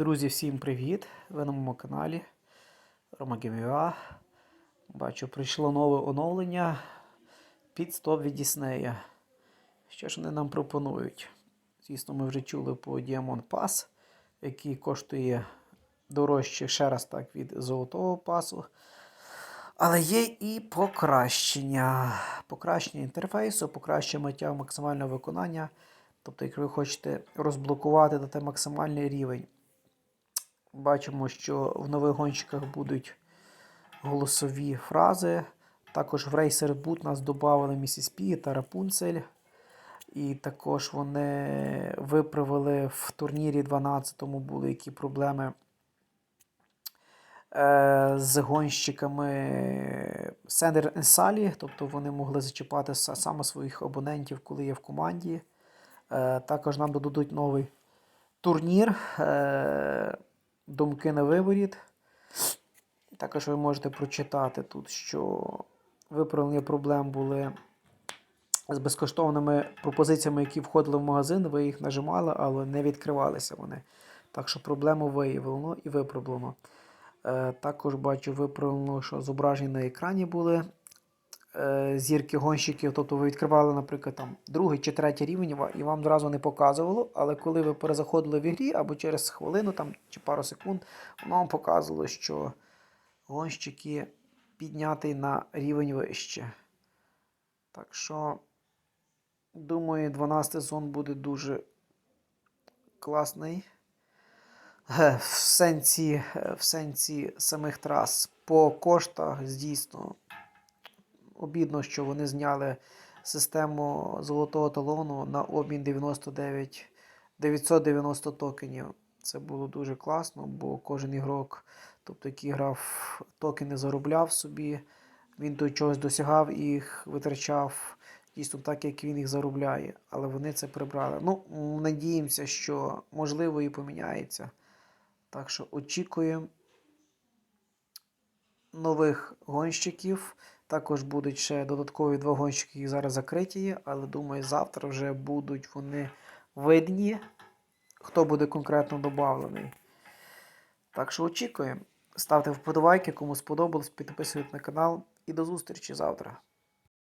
Друзі, всім привіт! Ви на моєму каналі ГМВА. Бачу, прийшло нове оновлення під стоп від Діснея. Що ж вони нам пропонують? Звісно, ми вже чули по Diamond Pass, який коштує дорожче ще раз так від золотого пасу. Але є і покращення. Покращення інтерфейсу, покращення максимального виконання. Тобто, якщо ви хочете розблокувати дати максимальний рівень. Бачимо, що в нових гонщиках будуть голосові фрази. Також в Racer Boot нас додали. P та Rapunzel. І також вони виправили в турнірі 12-му були які проблеми е, з гонщиками Сендер Салі. Тобто вони могли зачіпати саме своїх абонентів, коли є в команді. Е, також нам додадуть новий турнір. Думки на виворіт. Також ви можете прочитати тут, що виправлення проблем були з безкоштовними пропозиціями, які входили в магазин. Ви їх нажимали, але не відкривалися вони. Так що проблему виявлено і виправлено. Е, також бачу виправлено, що зображення на екрані були зірки гонщиків. Тобто ви відкривали, наприклад, там другий чи третій рівень, і вам одразу не показувало. Але коли ви перезаходили в ігрі або через хвилину там, чи пару секунд, воно вам показувало, що гонщики піднятий на рівень вище. Так що, думаю, 12 сезон буде дуже класний. Е, В сенсі, е, в сенсі самих трас по коштах, дійсно, обідно, що вони зняли систему золотого талону на обмін 99 990 токенів. Це було дуже класно, бо кожен ігрок, тобто який грав токени, заробляв собі, він до чогось досягав і їх витрачав дійсно так, як він їх заробляє. Але вони це прибрали. Ну, надіємося, що можливо і поміняється. Так що очікуємо нових гонщиків. Також будуть ще додаткові два гонщики, які зараз закриті є, але думаю, завтра вже будуть вони видні, хто буде конкретно додавлений. Так що очікуємо. Ставте вподобайки, кому сподобалось, підписуйтесь на канал і до зустрічі завтра.